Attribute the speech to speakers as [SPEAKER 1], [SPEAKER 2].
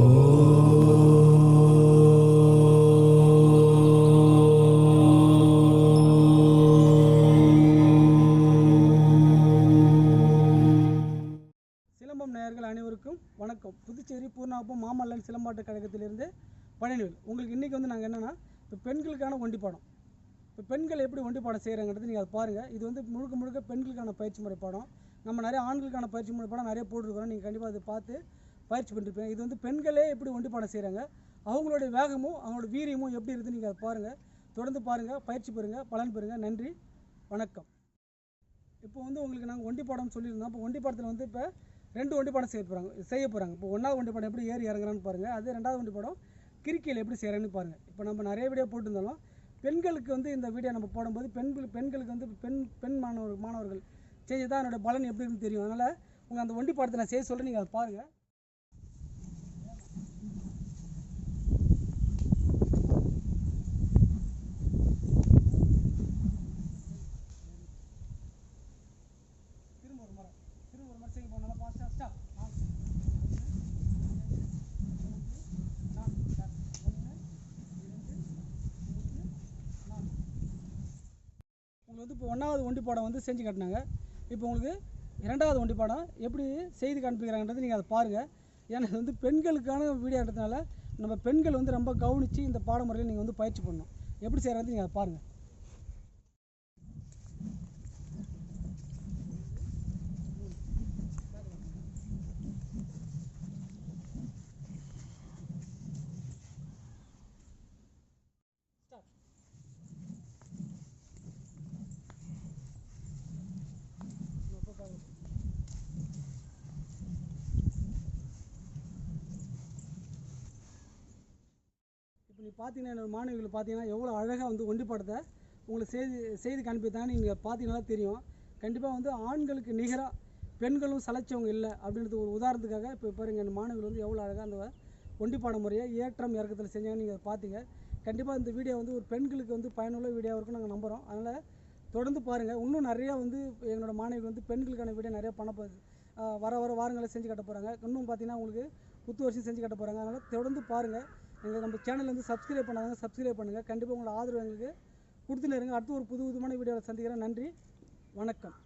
[SPEAKER 1] சிலம்பம் நேயர்கள் அனைவருக்கும் வணக்கம். புதுச்சேரி பூர்ணாப்பம் மாமல்லன் சிலம்பாட்ட கழகத்திலிருந்து பழனிவேல். உங்களுக்கு இன்றைக்கி வந்து நாங்கள் என்னென்னா இப்போ பெண்களுக்கான ஒண்டிப்பாடம் இப்போ பெண்கள் எப்படி ஒண்டிப்பாடம் செய்கிறாங்கிறது நீங்கள் அதை பாருங்கள் இது வந்து முழுக்க முழுக்க பெண்களுக்கான பயிற்சி முறை பாடம். நம்ம நிறைய ஆண்களுக்கான பயிற்சி முறை பாடம் நிறைய போட்டிருக்கிறோம். நீங்கள் கண்டிப்பாக அதை பார்த்து பயிற்சி பண்ணிருப்பீங்க இது வந்து பெண்களே எப்படி ஒண்டிப்பாடம் செய்கிறாங்க அவங்களுடைய வேகமும் அவங்களோட வீரியமும் எப்படி இருக்குதுன்னு நீங்கள் அதை பாருங்கள் தொடர்ந்து பாருங்கள் பயிற்சி பெறுங்கள் பலன் பெறுங்க. நன்றி வணக்கம். இப்போ வந்து உங்களுக்கு நாங்கள் ஒண்டி பாடம்னு சொல்லியிருந்தோம். இப்போ ஒண்டி பாடத்தில் வந்து இப்போ ரெண்டு ஒண்டி பாடம் செய்ய போகிறாங்க செய்ய போகிறாங்க இப்போ ஒன்றாவது ஒண்டி பாடம் எப்படி ஏறி இறங்குறான்னு பாருங்கள் அது ரெண்டாவது ஒண்டி பாடம் கிரிக்கையில் எப்படி செய்கிறேன்னு பாருங்கள் இப்போ நம்ம நிறைய வீடியோ போட்டிருந்தாலும் பெண்களுக்கு வந்து இந்த வீடியோ நம்ம போடும்போது பெண்கள் பெண்களுக்கு வந்து பெண் பெண் மாணவர் மாணவர்கள் செஞ்சு தான் என்னோட பலன் எப்படி இருக்குன்னு தெரியும். அதனால் உங்கள் அந்த ஒண்டி பாடத்தை நான் செய்ய சொல்கிறேன் நீங்கள் அதை பாருங்கள் ஒரு செய்ய போனால ஸ்டாப் உங்களுக்கு வந்து இப்போ ஒன்றாவது ஒண்டி பாடம் வந்து செஞ்சு கட்டினாங்க. இப்போ உங்களுக்கு இரண்டாவது ஒண்டி பாடம் எப்படி செய்து காண்பிக்கிறாங்கன்றது நீங்கள் அதை பாருங்கள் ஏன்னா இது வந்து பெண்களுக்கான வீடியோன்றதுனால நம்ம பெண்கள் வந்து ரொம்ப கவனித்து இந்த பாடமுறையில் நீங்கள் வந்து பயிற்சி பண்ணணும். எப்படி செய்கிறது நீங்கள் அதை பாருங்கள் இப்போ நீ பார்த்தீங்கன்னா என்னோட மாணவிகள் பார்த்தீங்கன்னா எவ்வளோ அழகாக வந்து ஒண்டி உங்களுக்கு செய்தி செய்திக்கு காண்பித்தான்னு நீங்கள் பார்த்தீங்கன்னா தெரியும். கண்டிப்பாக வந்து ஆண்களுக்கு நிகராக பெண்களும் சளைச்சவங்க இல்லை அப்படின்றது ஒரு உதாரணத்துக்காக இப்போ பாருங்கள் என் மாணவிகள் வந்து எவ்வளோ அழகாக அந்த ஒண்டிப்பாட முறையை ஏற்றம் இறக்கத்தில் செஞ்சாங்கன்னு நீங்கள் பார்த்தீங்க. கண்டிப்பாக இந்த வீடியோ வந்து ஒரு பெண்களுக்கு வந்து பயனுள்ள வீடியோவாக இருக்கும் நாங்கள் நம்புகிறோம் அதனால் தொடர்ந்து பாருங்கள் இன்னும் நிறையா வந்து எங்களோட மாணவிகள் வந்து பெண்களுக்கான வீடியோ நிறையா பண்ண போகுது வர வர வாரங்களை செஞ்சு கட்ட போகிறாங்க இன்னும் பார்த்தீங்கன்னா உங்களுக்கு புத்து வருஷம் செஞ்சு கட்ட போகிறாங்க அதனால் தொடர்ந்து பாருங்கள் எங்கள் நம்ம சேனல் வந்து சப்ஸ்கிரைப் பண்ணாதாங்க சப்ஸ்கிரைப் பண்ணுங்கள் கண்டிப்பாக உங்களோட ஆதரவு எங்களுக்கு கொடுத்துன்னு இருங்க. அடுத்து ஒரு புது விதமான வீடியோவில் சந்திக்கிறேன். நன்றி. வணக்கம்.